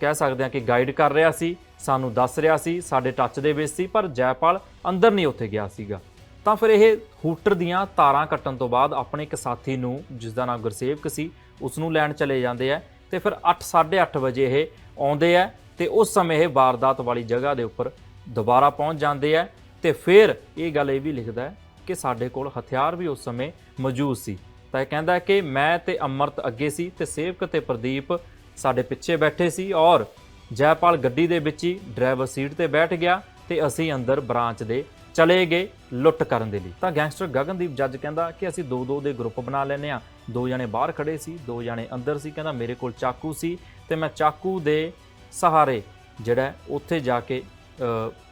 ਕਹਿ ਸਕਦੇ ਆ ਕਿ ਗਾਈਡ ਕਰ ਰਿਹਾ ਸੀ, ਸਾਨੂੰ ਦੱਸ ਰਿਹਾ ਸੀ, ਸਾਡੇ ਟੱਚ ਦੇ ਵਿੱਚ ਸੀ, ਪਰ ਜੈਪਾਲ ਅੰਦਰ ਨਹੀਂ ਉੱਥੇ ਗਿਆ ਸੀਗਾ। ਤਾਂ ਫਿਰ ਇਹ ਹੂਟਰ ਦੀਆਂ ਤਾਰਾਂ ਕੱਟਣ ਤੋਂ ਬਾਅਦ ਆਪਣੇ ਇੱਕ ਸਾਥੀ ਨੂੰ, ਜਿਸ ਦਾ ਨਾਮ ਗੁਰਸੇਵਕ ਸੀ, ਉਸ ਨੂੰ ਲੈਣ ਚਲੇ ਜਾਂਦੇ ਆ ਤੇ ਫਿਰ 8:30 ਵਜੇ ਇਹ ਆਉਂਦੇ ਆ ਤੇ ਉਸ ਸਮੇਂ ਇਹ ਵਾਰਦਾਤ ਵਾਲੀ ਜਗ੍ਹਾ ਦੇ ਉੱਪਰ ਦੁਬਾਰਾ ਪਹੁੰਚ ਜਾਂਦੇ ਆ ਤੇ ਫਿਰ ਇਹ ਗੱਲ ਇਹ ਵੀ ਲਿਖਦਾ ਕਿ ਸਾਡੇ ਕੋਲ ਹਥਿਆਰ ਵੀ ਉਸ ਸਮੇਂ ਮੌਜੂਦ ਸੀ। ਤਾਂ ਇਹ ਕਹਿੰਦਾ ਕਿ ਮੈਂ ਤੇ ਅਮਰਤ ਅੱਗੇ ਸੀ ਤੇ ਸੇਵਕ ਤੇ ਪ੍ਰਦੀਪ ਸਾਡੇ ਪਿੱਛੇ ਬੈਠੇ ਸੀ ਔਰ ਜੈਪਾਲ ਗੱਡੀ ਦੇ ਵਿੱਚ ਹੀ ਡਰਾਈਵਰ ਸੀਟ ਤੇ ਬੈਠ ਗਿਆ ਤੇ ਅਸੀਂ ਅੰਦਰ ਬ੍ਰਾਂਚ ਦੇ ਚਲੇ ਗਏ ਲੁੱਟ ਕਰਨ ਦੇ ਲਈ। ਤਾਂ ਗੈਂਗਸਟਰ ਗਗਨਦੀਪ ਜੱਜ ਕਹਿੰਦਾ ਕਿ ਅਸੀਂ ਦੋ ਦੋ ਦੇ ਗਰੁੱਪ ਬਣਾ ਲੈਨੇ ਆ ਦੋ ਜਣੇ ਬਾਹਰ ਖੜੇ ਸੀ, ਦੋ ਜਣੇ ਅੰਦਰ ਸੀ। ਕਹਿੰਦਾ ਮੇਰੇ ਕੋਲ ਚਾਕੂ ਸੀ ਤੇ ਮੈਂ ਚਾਕੂ ਦੇ ਸਹਾਰੇ ਜਿਹੜਾ ਉੱਥੇ ਜਾ ਕੇ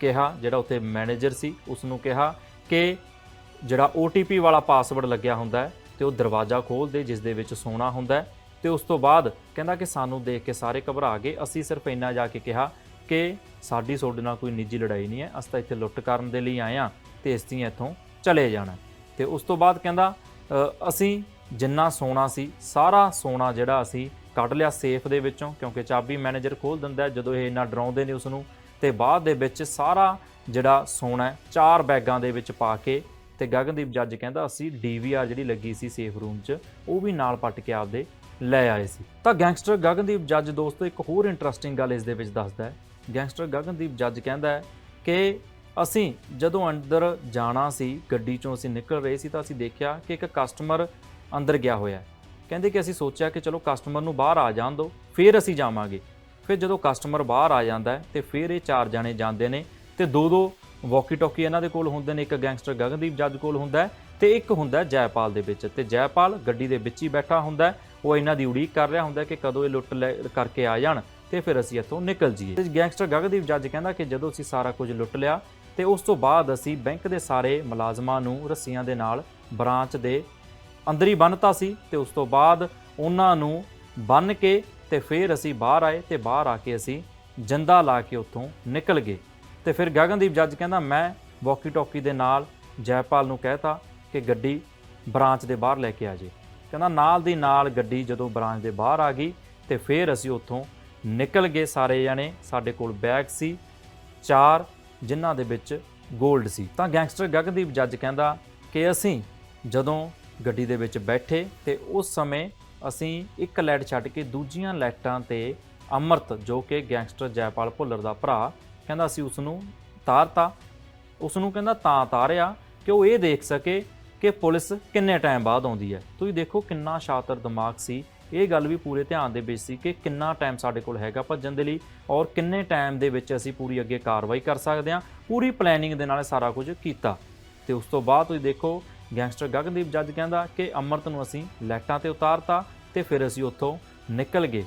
ਕਿਹਾ, ਜਿਹੜਾ ਉੱਥੇ ਮੈਨੇਜਰ ਸੀ ਉਸ ਨੂੰ ਕਿਹਾ ਕਿ ਜਿਹੜਾ OTP ਵਾਲਾ ਪਾਸਵਰਡ ਲੱਗਿਆ ਹੁੰਦਾ ਹੈ, ਤੇ ਉਹ ਦਰਵਾਜ਼ਾ ਖੋਲ ਦੇ, ਜਿਸ ਦੇ ਵਿੱਚ ਸੋਨਾ ਹੁੰਦਾ ਹੈ। ਤੇ ਉਸ ਤੋਂ ਬਾਅਦ ਕਹਿੰਦਾ ਕਿ ਸਾਨੂੰ ਦੇਖ ਕੇ ਸਾਰੇ ਘਬਰਾ ਗਏ। ਅਸੀਂ ਸਿਰਫ ਇੰਨਾ ਜਾ ਕੇ ਕਿਹਾ ਕਿ ਸਾਡੀ ਤੁਹਾਡੇ ਨਾਲ ਕੋਈ ਨਿੱਜੀ ਲੜਾਈ ਨਹੀਂ ਹੈ, ਅਸੀਂ ਤਾਂ ਇੱਥੇ ਲੁੱਟ ਕਰਨ ਦੇ ਲਈ ਆਏ ਆ ਤੇ ਅਸੀਂ ਇੱਥੋਂ ਚਲੇ ਜਾਣਾ ਤੇ ਉਸ ਤੋਂ ਬਾਅਦ ਕਹਿੰਦਾ ਅਸੀਂ ਜਿੰਨਾ ਸੋਨਾ ਸੀ, ਸਾਰਾ ਸੋਨਾ ਜਿਹੜਾ ਅਸੀਂ ਕੱਢ ਲਿਆ ਸੇਫ ਦੇ ਵਿੱਚੋਂ, ਕਿਉਂਕਿ ਚਾਬੀ ਮੈਨੇਜਰ ਖੋਲ ਦਿੰਦਾ ਜਦੋਂ ਇਹ ਇੰਨਾ ਡਰਾਉਂਦੇ ਨੇ ਉਸ ਨੂੰ ਤੇ ਬਾਅਦ ਦੇ ਵਿੱਚ ਸਾਰਾ ਜਿਹੜਾ ਸੋਨਾ ਚਾਰ ਬੈਗਾਂ ਦੇ ਵਿੱਚ ਪਾ ਕੇ ਤੇ ਗਗਨਦੀਪ ਜੱਜ ਕਹਿੰਦਾ, ਅਸੀਂ ਡੀਵੀਆਰ ਜਿਹੜੀ ਲੱਗੀ ਸੀ ਸੇਫ ਰੂਮ 'ਚ, ਉਹ ਵੀ ਨਾਲ ਪੱਟ ਕੇ ਆਪਦੇ ਲੈ ਆਏ ਸੀ। ਤਾਂ ਗੈਂਗਸਟਰ ਗਗਨਦੀਪ ਜੱਜ ਦੋਸਤੋ, ਇੱਕ ਹੋਰ ਇੰਟਰਸਟਿੰਗ ਗੱਲ ਇਸ ਦੇ ਵਿੱਚ ਦੱਸਦਾ ਹੈ। ਗੈਂਗਸਟਰ ਗਗਨਦੀਪ ਜੱਜ ਕਹਿੰਦਾ ਹੈ ਕਿ ਅਸੀਂ ਜਦੋਂ ਅੰਦਰ ਜਾਣਾ ਸੀ, ਗੱਡੀ 'ਚੋਂ ਅਸੀਂ ਨਿਕਲ ਰਹੇ ਸੀ ਤਾਂ ਅਸੀਂ ਦੇਖਿਆ ਕਿ ਇੱਕ ਕਸਟਮਰ ਅੰਦਰ ਗਿਆ ਹੋਇਆ ਹੈ। ਕਹਿੰਦੇ ਕਿ ਅਸੀਂ ਸੋਚਿਆ ਕਿ ਚਲੋ ਕਸਟਮਰ ਨੂੰ ਬਾਹਰ ਆ ਜਾਣ ਦਿਓ, ਫਿਰ ਅਸੀਂ ਜਾਵਾਂਗੇ। ਫਿਰ ਜਦੋਂ ਕਸਟਮਰ ਬਾਹਰ ਆ ਜਾਂਦਾ ਹੈ ਤੇ ਫਿਰ ਇਹ ਚਾਰ ਜਾਣੇ ਜਾਂਦੇ ਨੇ ਤੇ ਦੋ ਦੋ ਵਾਕੀ ਟਾਕੀ ਇਹਨਾਂ ਦੇ ਕੋਲ ਹੁੰਦੇ ਨੇ, ਇੱਕ ਗੈਂਗਸਟਰ ਗਗਨਦੀਪ ਜੱਜ ਕੋਲ ਹੁੰਦਾ ਹੈ ਤੇ ਇੱਕ ਹੁੰਦਾ ਜੈਪਾਲ ਦੇ ਵਿੱਚ ਤੇ ਜੈਪਾਲ ਗੱਡੀ ਦੇ ਵਿੱਚ ਹੀ ਬੈਠਾ ਹੁੰਦਾ ਉਹ ਇਹਨਾਂ ਦੀ ਉਡੀਕ ਕਰ ਰਿਹਾ ਹੁੰਦਾ ਕਿ ਕਦੋਂ ਇਹ ਲੁੱਟ ਲੈ- ਕਰਕੇ ਆ ਜਾਣ ਤੇ ਫਿਰ ਅਸੀਂ ਇੱਥੋਂ ਨਿਕਲ ਜਾਈਏ। ਤੇ ਗੈਂਗਸਟਰ ਗਗਨਦੀਪ ਜੱਜ ਕਹਿੰਦਾ ਕਿ ਜਦੋਂ ਅਸੀਂ ਸਾਰਾ ਕੁਝ ਲੁੱਟ ਲਿਆ ਤੇ ਉਸ ਤੋਂ ਬਾਅਦ ਅਸੀਂ ਬੈਂਕ ਦੇ ਸਾਰੇ ਮੁਲਾਜ਼ਮਾਂ ਨੂੰ ਰੱਸੀਆਂ ਦੇ ਨਾਲ ਬ੍ਰਾਂਚ ਦੇ ਅੰਦਰ ਹੀ ਬੰਨਤਾ ਸੀ ਤੇ ਉਸ ਤੋਂ ਬਾਅਦ ਉਹਨਾਂ ਨੂੰ ਬੰਨ ਕੇ ਤੇ ਫਿਰ ਅਸੀਂ ਬਾਹਰ ਆਏ ਤੇ ਬਾਹਰ ਆ ਕੇ ਅਸੀਂ ਜੰਦਾ ਲਾ ਕੇ ਉੱਥੋਂ ਨਿਕਲ ਗਏ। ਤੇ ਫਿਰ ਗਗਨਦੀਪ ਜੱਜ ਕਹਿੰਦਾ, ਮੈਂ ਵਾਕੀ ਟਾਕੀ ਦੇ ਨਾਲ ਜੈਪਾਲ ਨੂੰ ਕਹਿਤਾ ਕਿ ਗੱਡੀ ਬ੍ਰਾਂਚ ਦੇ ਬਾਹਰ ਲੈ ਕੇ ਆ ਜੇ। ਕਹਿੰਦਾ, ਨਾਲ ਦੀ ਨਾਲ ਗੱਡੀ ਜਦੋਂ ਬ੍ਰਾਂਚ ਦੇ ਬਾਹਰ ਆ ਗਈ ਤੇ ਫਿਰ ਅਸੀਂ ਉੱਥੋਂ ਨਿਕਲ ਗਏ ਸਾਰੇ ਜਣੇ। ਸਾਡੇ ਕੋਲ ਬੈਗ ਸੀ, ਚਾਰ ਜਿਨ੍ਹਾਂ ਦੇ ਵਿੱਚ 골ਡ ਸੀ। ਤਾਂ ਗੈਂਗਸਟਰ ਗਗਨਦੀਪ ਜੱਜ ਕਹਿੰਦਾ ਕਿ ਅਸੀਂ ਜਦੋਂ ਗੱਡੀ ਦੇ ਵਿੱਚ ਬੈਠੇ ਤੇ ਉਸ ਸਮੇਂ ਅਸੀਂ ਇੱਕ ਲਾਈਟ ਛੱਡ ਕੇ ਦੂਜੀਆਂ ਲਾਈਟਾਂ ਤੇ ਅਮਰਤ ਜੋ ਕਿ ਗੈਂਗਸਟਰ ਜੈਪਾਲ ਭੁੱਲਰ ਦਾ ਭਰਾ ਕਹਿੰਦਾ ਅਸੀਂ ਉਸ ਨੂੰ ਤਾਰਤਾ। ਉਸ ਨੂੰ ਕਹਿੰਦਾ ਤਾਂ ਤਾਰਿਆ ਕਿ ਉਹ ਇਹ ਦੇਖ ਸਕੇ ਕਿ ਪੁਲਿਸ ਕਿੰਨੇ ਟਾਈਮ ਬਾਅਦ ਆਉਂਦੀ ਹੈ। ਤੁਸੀਂ ਦੇਖੋ ਕਿੰਨਾ ਸ਼ਾਤਰ ਦਿਮਾਗ ਸੀ। ਇਹ ਗੱਲ ਵੀ ਪੂਰੇ ਧਿਆਨ ਦੇ ਵਿੱਚ ਸੀ ਕਿ ਕਿੰਨਾ ਟਾਈਮ ਸਾਡੇ ਕੋਲ ਹੈਗਾ ਭੱਜਣ ਦੇ ਲਈ ਔਰ ਕਿੰਨੇ ਟਾਈਮ ਦੇ ਵਿੱਚ ਅਸੀਂ ਪੂਰੀ ਅੱਗੇ ਕਾਰਵਾਈ ਕਰ ਸਕਦੇ ਹਾਂ, ਪੂਰੀ ਪਲੈਨਿੰਗ ਦੇ ਨਾਲ ਸਾਰਾ ਕੁਝ ਕੀਤਾ। ਤੇ ਉਸ ਤੋਂ ਬਾਅਦ ਤੁਸੀਂ ਦੇਖੋ ਗੈਂਗਸਟਰ ਗਗਨਦੀਪ ਜੱਜ ਕਹਿੰਦਾ ਕਿ ਅਮਰਤ ਨੂੰ ਅਸੀਂ ਲੈਟਾਂ ਤੇ ਉਤਾਰਤਾ। ਤੇ ਫਿਰ ਅਸੀਂ ਉੱਥੋਂ ਨਿਕਲ ਗਏ।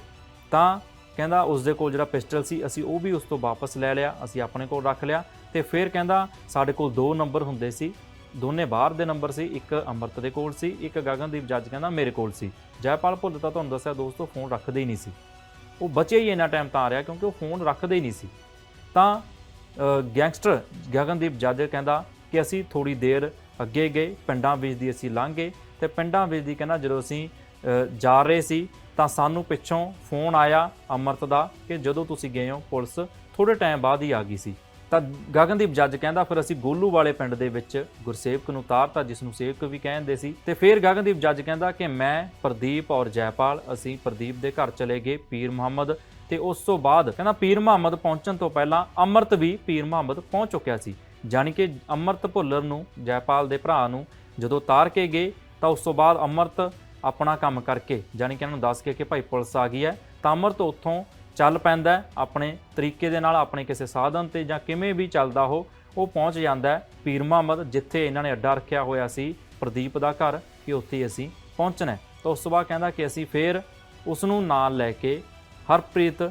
ਤਾਂ ਕਹਿੰਦਾ ਉਸ ਦੇ ਕੋਲ ਜਿਹੜਾ ਪਿਸਟਲ ਸੀ, ਅਸੀਂ ਉਹ ਵੀ ਉਸ ਤੋਂ ਵਾਪਸ ਲੈ ਲਿਆ, ਅਸੀਂ ਆਪਣੇ ਕੋਲ ਰੱਖ ਲਿਆ। ਤੇ ਫਿਰ ਕਹਿੰਦਾ ਸਾਡੇ ਕੋਲ ਦੋ ਨੰਬਰ ਹੁੰਦੇ ਸੀ, ਦੋਨੇ ਬਾਹਰ ਦੇ ਨੰਬਰ ਸੀ, ਇੱਕ ਅਮਰਤ ਦੇ ਕੋਲ ਸੀ, ਇੱਕ ਗਗਨਦੀਪ ਜੱਜ ਕਹਿੰਦਾ ਮੇਰੇ ਕੋਲ ਸੀ। ਜੈਪਾਲ ਭੁੱਲ ਤਾਂ ਤੁਹਾਨੂੰ ਦੱਸਿਆ ਦੋਸਤੋ ਫੋਨ ਰੱਖਦੇ ਹੀ ਨਹੀਂ ਸੀ। ਉਹ ਬਚੇ ਹੀ ਇੰਨਾ ਟਾਈਮ ਤਾਂ ਆ ਰਿਹਾ ਕਿਉਂਕਿ ਉਹ ਫੋਨ ਰੱਖਦੇ ਹੀ ਨਹੀਂ ਸੀ। ਤਾਂ ਗੈਂਗਸਟਰ ਗਗਨਦੀਪ ਜੱਜ ਕਹਿੰਦਾ ਕਿ ਅਸੀਂ ਥੋੜੀ ਦੇਰ ਅੱਗੇ ਗਏ, ਪਿੰਡਾਂ ਵਿੱਚ ਦੀ ਅਸੀਂ ਲੰਘ ਗਏ। ਤੇ ਪਿੰਡਾਂ ਵਿੱਚ ਦੀ ਕਹਿੰਦਾ ਜਦੋਂ ਅਸੀਂ ਜਾ ਰਹੇ ਸੀ, ਤਾਂ ਸਾਨੂੰ ਪਿੱਛੋਂ ਫੋਨ ਆਇਆ ਅਮਰਤ ਦਾ ਕਿ ਜਦੋਂ ਤੁਸੀਂ ਗਏ ਹੋ, ਪੁਲਿਸ ਥੋੜੇ ਟਾਈਮ ਬਾਅਦ ਹੀ ਆ ਗਈ ਸੀ। ਤਾਂ ਗਗਨਦੀਪ ਜੱਜ ਕਹਿੰਦਾ, ਫਿਰ ਅਸੀਂ ਗੋਲੂ ਵਾਲੇ ਪਿੰਡ ਦੇ ਵਿੱਚ ਗੁਰਸੇਵਕ ਨੂੰ ਉਤਾਰਤਾ, ਜਿਸ ਨੂੰ ਸੇਵਕ ਵੀ ਕਹਿੰਦੇ ਸੀ। ਤੇ ਫਿਰ ਗਗਨਦੀਪ ਜੱਜ ਕਹਿੰਦਾ ਕਿ ਮੈਂ ਪ੍ਰਦੀਪ ਔਰ ਜੈਪਾਲ, ਅਸੀਂ ਪ੍ਰਦੀਪ ਦੇ ਘਰ ਚਲੇ ਗਏ, ਪੀਰ ਮੁਹੰਮਦ। ਤੇ ਉਸ ਤੋਂ ਬਾਅਦ ਕਹਿੰਦਾ, ਪੀਰ ਮੁਹੰਮਦ ਪਹੁੰਚਣ ਤੋਂ ਪਹਿਲਾਂ ਅਮਰਤ ਵੀ ਪੀਰ ਮੁਹੰਮਦ ਪਹੁੰਚ ਚੁੱਕਿਆ ਸੀ। ਜਾਣੀ ਕਿ ਅਮਰਤ ਭੁੱਲਰ ਨੂੰ, ਜੈਪਾਲ ਦੇ ਭਰਾ ਨੂੰ ਜਦੋਂ ਤਾਰ ਕੇ ਗਏ, ਤਾਂ ਉਸ ਤੋਂ ਬਾਅਦ ਅਮਰਤ ਆਪਣਾ ਕੰਮ ਕਰਕੇ, ਜਾਣੀ ਕਿ ਇਹਨਾਂ ਨੂੰ ਦੱਸ ਕੇ ਕਿ ਭਾਈ ਪੁਲਿਸ ਆ ਗਈ ਹੈ, ਤਾਂ ਅਮਰਤ ਉੱਥੋਂ ਚੱਲ ਪੈਂਦਾ ਆਪਣੇ ਤਰੀਕੇ ਦੇ ਨਾਲ, ਆਪਣੇ ਕਿਸੇ ਸਾਧਨ ਤੇ ਜਾਂ ਕਿਵੇਂ ਵੀ ਚੱਲਦਾ ਉਹ ਉਹ ਪਹੁੰਚ ਜਾਂਦਾ ਪੀਰ ਮੁਹੰਮਦ, ਜਿੱਥੇ ਇਹਨਾਂ ਨੇ ਅੱਡਾ ਰੱਖਿਆ ਹੋਇਆ ਸੀ, ਪ੍ਰਦੀਪ ਦਾ ਘਰ, ਕਿ ਉੱਥੇ ਹੀ ਅਸੀਂ ਪਹੁੰਚਣਾ ਤਾਂ ਉਸ ਤੋਂ ਬਾਅਦ ਕਹਿੰਦਾ ਕਿ ਅਸੀਂ ਫੇਰ ਉਸ ਨੂੰ ਨਾਲ ਲੈ ਕੇ ਹਰਪ੍ਰੀਤ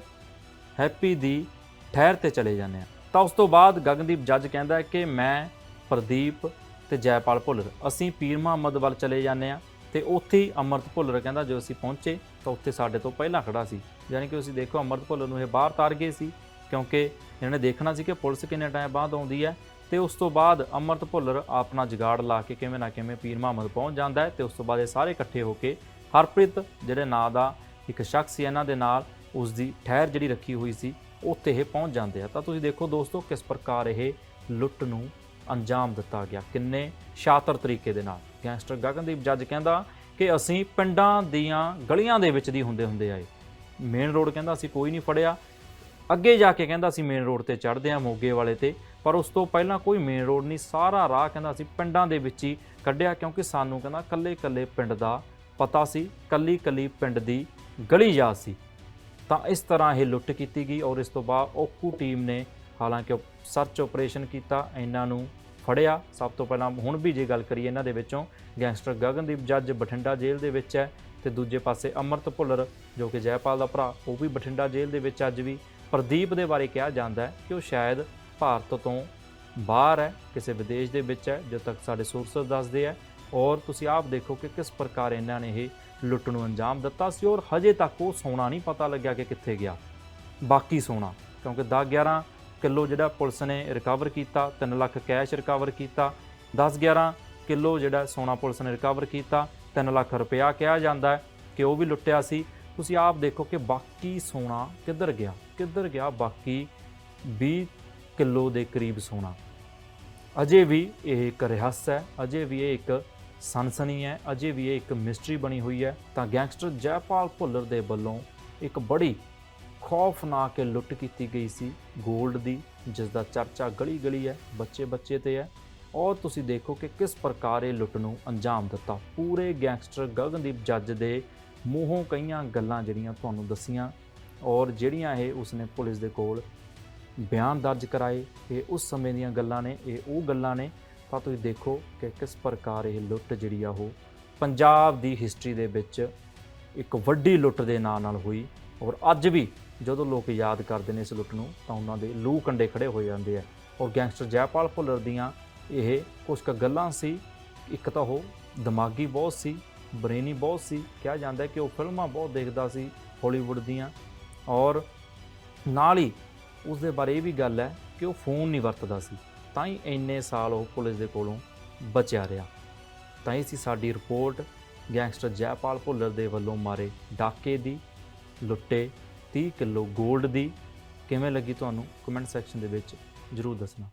ਹੈਪੀ ਦੀ ਠਹਿਰ ਤੇ ਚਲੇ ਜਾਂਦੇ ਆ ਤਾਂ ਉਸ ਤੋਂ ਬਾਅਦ ਗਗਨਦੀਪ ਜੱਜ ਕਹਿੰਦਾ ਕਿ ਮੈਂ ਪ੍ਰਦੀਪ ਤੇ ਜੈਪਾਲ ਭੁੱਲਰ, ਅਸੀਂ ਪੀਰ ਮੁਹੰਮਦ ਵੱਲ ਚਲੇ ਜਾਂਦੇ ਆ ਤੇ ਉੱਥੇ ਹੀ ਅਮਰਤ ਭੁੱਲਰ ਕਹਿੰਦਾ ਜਦੋਂ ਅਸੀਂ ਪਹੁੰਚੇ ਤਾਂ ਉੱਥੇ ਸਾਡੇ ਤੋਂ ਪਹਿਲਾਂ ਖੜਾ ਸੀ। ਯਾਨੀ ਕਿ ਤੁਸੀਂ ਦੇਖੋ ਅਮਰਤ ਭੁੱਲਰ ਨੂੰ ਇਹ ਬਾਹਰ ਤਾਰ ਗਏ ਸੀ, ਕਿਉਂਕਿ ਇਹਨਾਂ ਨੇ ਦੇਖਣਾ ਸੀ ਕਿ ਪੁਲਿਸ ਕਿੰਨੇ ਟਾਈਮ ਬਾਅਦ ਆਉਂਦੀ ਹੈ ਤੇ ਉਸ ਤੋਂ ਬਾਅਦ ਅਮਰਤ ਭੁੱਲਰ ਆਪਣਾ ਜਗਾੜ ਲਾ ਕੇ ਕਿਵੇਂ ਨਾ ਕਿਵੇਂ ਪੀਰ ਮੁਹੰਮਦ ਪਹੁੰਚ ਜਾਂਦਾ ਹੈ ਤੇ ਉਸ ਤੋਂ ਬਾਅਦ ਇਹ ਸਾਰੇ ਇਕੱਠੇ ਹੋ ਕੇ ਹਰਪ੍ਰੀਤ, ਜਿਹੜੇ ਨਾਂ ਦਾ ਇੱਕ ਸ਼ਖਸ ਸੀ ਇਹਨਾਂ ਦੇ ਨਾਲ ਉਸ ਦੀ ਠਹਿਰ ਜਿਹੜੀ ਰੱਖੀ ਹੋਈ ਸੀ, ਉੱਥੇ ਇਹ ਪਹੁੰਚ ਜਾਂਦੇ ਆ। ਤਾਂ ਤੁਸੀਂ ਦੇਖੋ ਦੋਸਤੋ ਕਿਸ ਪ੍ਰਕਾਰ ਇਹ ਲੁੱਟ ਨੂੰ ਅੰਜਾਮ ਦਿੱਤਾ ਗਿਆ, ਕਿੰਨੇ ਸ਼ਾਤਰ ਤਰੀਕੇ ਦੇ ਨਾਲ। ਗੈਂਗਸਟਰ ਗਗਨਦੀਪ ਜੱਜ ਕਹਿੰਦਾ ਕਿ ਅਸੀਂ ਪਿੰਡਾਂ ਦੀਆਂ ਗਲੀਆਂ ਦੇ ਵਿੱਚ ਦੀ ਹੁੰਦੇ ਹੁੰਦੇ ਆਏ। ਮੇਨ ਰੋਡ ਕਹਿੰਦਾ ਅਸੀਂ ਕੋਈ ਨਹੀਂ ਫੜਿਆ। ਅੱਗੇ ਜਾ ਕੇ ਕਹਿੰਦਾ ਅਸੀਂ ਮੇਨ ਰੋਡ ਤੇ ਚੜ੍ਹਦੇ ਆ ਮੋਗੇ ਵਾਲੇ ਤੇ, ਪਰ ਉਸ ਤੋਂ ਪਹਿਲਾਂ ਕੋਈ ਮੇਨ ਰੋਡ ਨਹੀਂ, ਸਾਰਾ ਰਾਹ ਕਹਿੰਦਾ ਅਸੀਂ ਪਿੰਡਾਂ ਦੇ ਵਿੱਚ ਹੀ ਕੱਢਿਆ ਕਿਉਂਕਿ ਸਾਨੂੰ ਕਹਿੰਦਾ ਕੱਲੇ-ਕੱਲੇ ਪਿੰਡ ਦਾ ਪਤਾ ਸੀ ਕੱਲੀ-ਕੱਲੀ ਪਿੰਡ ਦੀ ਗਲੀ ਯਾਦ ਸੀ। ਤਾਂ ਇਸ ਤਰ੍ਹਾਂ ਇਹ ਲੁੱਟ ਕੀਤੀ ਗਈ ਔਰ ਇਸ ਤੋਂ ਬਾਅਦ ਓਕੂ ਟੀਮ ਨੇ ਹਾਲਾਂਕਿ ਸਰਚ ਆਪਰੇਸ਼ਨ ਕੀਤਾ, ਇਹਨਾਂ ਨੂੰ ਫੜਿਆ। ਸਭ ਤੋਂ ਪਹਿਲਾਂ ਹੁਣ ਵੀ ਜੇ ਗੱਲ ਕਰੀਏ ਇਹਨਾਂ ਦੇ ਵਿੱਚੋਂ, ਗੈਂਗਸਟਰ ਗਗਨਦੀਪ ਜੱਜ ਬਠਿੰਡਾ ਜੇਲ੍ਹ ਦੇ ਵਿੱਚ ਹੈ ਤੇ ਦੂਜੇ ਪਾਸੇ ਅਮਰਤ ਭੁੱਲਰ, ਜੋ ਕਿ ਜੈਪਾਲ ਦਾ ਭਰਾ, ਉਹ ਵੀ ਬਠਿੰਡਾ ਜੇਲ੍ਹ ਦੇ ਵਿੱਚ ਅੱਜ ਵੀ ਪ੍ਰਦੀਪ ਦੇ ਬਾਰੇ ਕਿਹਾ ਜਾਂਦਾ ਹੈ ਕਿ ਉਹ ਸ਼ਾਇਦ ਭਾਰਤ ਤੋਂ ਬਾਹਰ ਹੈ, ਕਿਸੇ ਵਿਦੇਸ਼ ਦੇ ਵਿੱਚ ਹੈ, ਜਦੋਂ ਤੱਕ ਸਾਡੇ ਸੋਰਸਸ ਦੱਸਦੇ ਆ ਔਰ ਤੁਸੀਂ ਆਪ ਦੇਖੋ ਕਿ ਕਿਸ ਪ੍ਰਕਾਰ ਇਹਨਾਂ ਨੇ ਇਹ ਲੁੱਟ ਨੂੰ ਅੰਜਾਮ ਦਿੱਤਾ ਸੀ ਔਰ ਹਜੇ ਤੱਕ ਉਹ ਸੋਨਾ ਨਹੀਂ ਪਤਾ ਲੱਗਿਆ ਕਿ ਕਿੱਥੇ ਗਿਆ। ਬਾਕੀ ਸੋਨਾ, ਕਿਉਂਕਿ 10 11 ਕਿਲੋ ਜਿਹੜਾ ਪੁਲਿਸ ਨੇ ਰਿਕਵਰ ਕੀਤਾ 3 ਲੱਖ ਕੈਸ਼ ਰਿਕਵਰ ਕੀਤਾ 10 11 ਕਿਲੋ ਜਿਹੜਾ ਸੋਨਾ ਪੁਲਿਸ ਨੇ ਰਿਕਵਰ ਕੀਤਾ 3 ਲੱਖ ਰੁਪਇਆ ਕਿਹਾ ਜਾਂਦਾ ਹੈ ਕਿ ਉਹ ਵੀ ਲੁੱਟਿਆ ਸੀ। ਤੁਸੀਂ ਆਪ ਦੇਖੋ ਕਿ ਬਾਕੀ ਸੋਨਾ ਕਿੱਧਰ ਗਿਆ? ਕਿੱਧਰ ਗਿਆ ਬਾਕੀ 20 ਕਿਲੋ ਦੇ ਕਰੀਬ ਸੋਨਾ? ਅਜੇ ਵੀ ਇਹ ਇੱਕ ਰਹੱਸ ਹੈ, ਅਜੇ ਵੀ ਇਹ ਇੱਕ ਸਨਸਨੀ ਹੈ, ਅਜੇ ਵੀ ਇਹ ਇੱਕ ਮਿਸਟਰੀ ਬਣੀ ਹੋਈ ਹੈ। ਤਾਂ ਗੈਂਗਸਟਰ ਜੈਪਾਲ ਭੁੱਲਰ ਦੇ ਵੱਲੋਂ ਇੱਕ ਬੜੀ ਖੌਫਨਾਕ ਲੁੱਟ ਕੀਤੀ ਗਈ ਸੀ। 골ਡ ਦੀ ਜਿਸ ਦਾ ਚਰਚਾ ਗਲੀ ਗਲੀ ਹੈ ਬੱਚੇ ਬੱਚੇ ਤੇ ਹੈ। ਔਰ ਤੁਸੀਂ ਦੇਖੋ ਕਿ ਕਿਸ ਪ੍ਰਕਾਰ ਇਹ ਲੁੱਟ ਨੂੰ ਅੰਜਾਮ ਦਿੱਤਾ। ਪੂਰੇ ਗੈਂਗਸਟਰ ਗਗਨਦੀਪ ਜੱਜ ਦੇ ਮੂੰਹੋਂ ਕਈਆਂ ਗੱਲਾਂ ਜਿਹੜੀਆਂ ਤੁਹਾਨੂੰ ਦੱਸੀਆਂ ਔਰ ਜਿਹੜੀਆਂ ਇਹ ਉਸਨੇ ਪੁਲਿਸ ਦੇ ਕੋਲ ਬਿਆਨ ਦਰਜ ਕਰਾਏ, ਇਹ ਉਸ ਸਮੇਂ ਦੀਆਂ ਗੱਲਾਂ ਨੇ, ਇਹ ਉਹ ਗੱਲਾਂ ਨੇ। ਤਾਂ ਤੁਸੀਂ ਦੇਖੋ ਕਿ ਕਿਸ ਪ੍ਰਕਾਰ ਇਹ ਲੁੱਟ ਜਿਹੜੀ ਆ ਉਹ ਪੰਜਾਬ ਦੀ ਹਿਸਟਰੀ ਦੇ ਵਿੱਚ ਇੱਕ ਵੱਡੀ ਲੁੱਟ ਦੇ ਨਾਂ ਨਾਲ ਹੋਈ। ਔਰ ਅੱਜ ਵੀ ਜਦੋਂ ਲੋਕ ਯਾਦ ਕਰਦੇ ਨੇ ਇਸ ਲੁੱਟ ਨੂੰ, ਤਾਂ ਉਹਨਾਂ ਦੇ ਲੂ ਕੰਡੇ ਖੜੇ ਹੋ ਜਾਂਦੇ ਆ। ਔਰ ਗੈਂਗਸਟਰ ਜੈਪਾਲ ਭੁੱਲਰ ਦੀਆਂ ਇਹ ਕੁਝ ਕ ਗੱਲਾਂ ਸੀ। ਇੱਕ ਤਾਂ ਉਹ ਦਿਮਾਗੀ ਬਹੁਤ ਸੀ, ਬ੍ਰੇਨੀ ਬਹੁਤ ਸੀ। ਕਿਹਾ ਜਾਂਦਾ ਕਿ ਉਹ ਫਿਲਮਾਂ ਬਹੁਤ ਦੇਖਦਾ ਸੀ ਹਾਲੀਵੁੱਡ ਦੀਆਂ। ਔਰ ਨਾਲ ਹੀ ਉਸ ਦੇ ਬਾਰੇ ਇਹ ਵੀ ਗੱਲ ਹੈ ਕਿ ਉਹ ਫੋਨ ਨਹੀਂ ਵਰਤਦਾ ਸੀ। ਤਾਂ ਹੀ ਇੰਨੇ ਸਾਲ ਉਹ ਪੁਲਿਸ ਦੇ ਕੋਲੋਂ ਬਚਿਆ ਰਿਹਾ। ਤਾਂ ਇਹ ਸੀ ਸਾਡੀ ਰਿਪੋਰਟ ਗੈਂਗਸਟਰ ਜੈਪਾਲ ਭੁੱਲਰ ਦੇ ਵੱਲੋਂ ਮਾਰੇ ਡਾਕੇ ਦੀ, ਲੁੱਟੇ 30 ਕਿਲੋ 골ਡ ਦੀ ਕਿਵੇਂ ਲੱਗੀ ਤੁਹਾਨੂੰ ਕਮੈਂਟ ਸੈਕਸ਼ਨ ਦੇ ਵਿੱਚ ਜਰੂਰ ਦੱਸਣਾ।